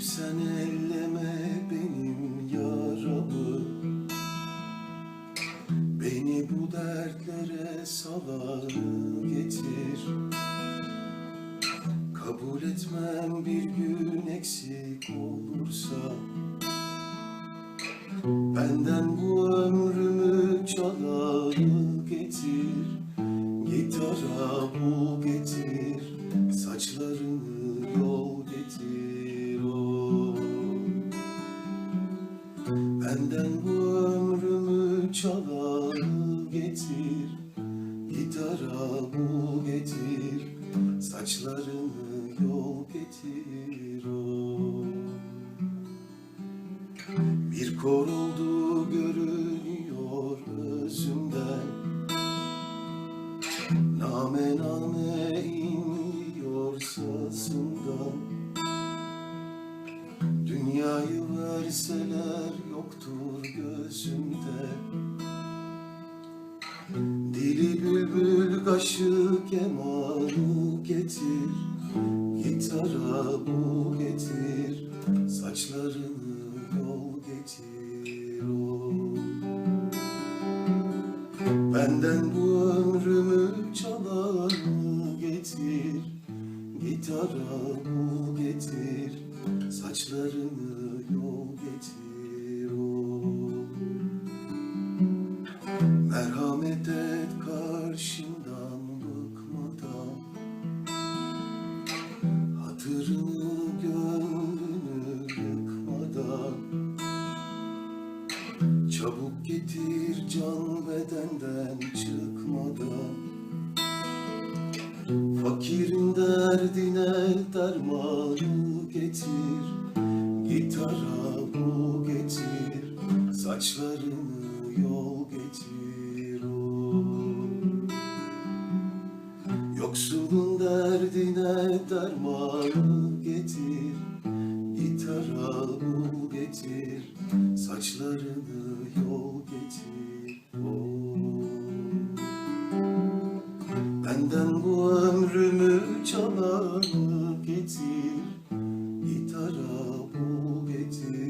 sen elleme benim yaramı. Beni bu dertlere salan getir. Kabul etmem bir gün eksik olursa. Benden bu ömrümü Benden bu ömrümü çalar getir Gitara bul getir. Saçlarını yol getir oh. Bir kor oldu görünüyor özümden. Name name inliyor sazından Dünyayı verseler yoktur gözümde. Dili bülbül kaşı kemanı getir. Gitara bu getir. Saçlarını yol getir oh. Benden bu ömrümü çalan getir. Gitara bu getir Saçlarını yol getir oh. Merhamet et karşımdan bıkmadan. Hatırını gönlünü yıkmadan. Çabuk getir can bedenden çıkmadan Fakirin derdine dermanı getir Gitara bu getir Saçlarını yol getir oh. Yoksulun derdine dermanı getir Gitara bul getir Saçlarını yol getir çalanı getir Gitara bul getir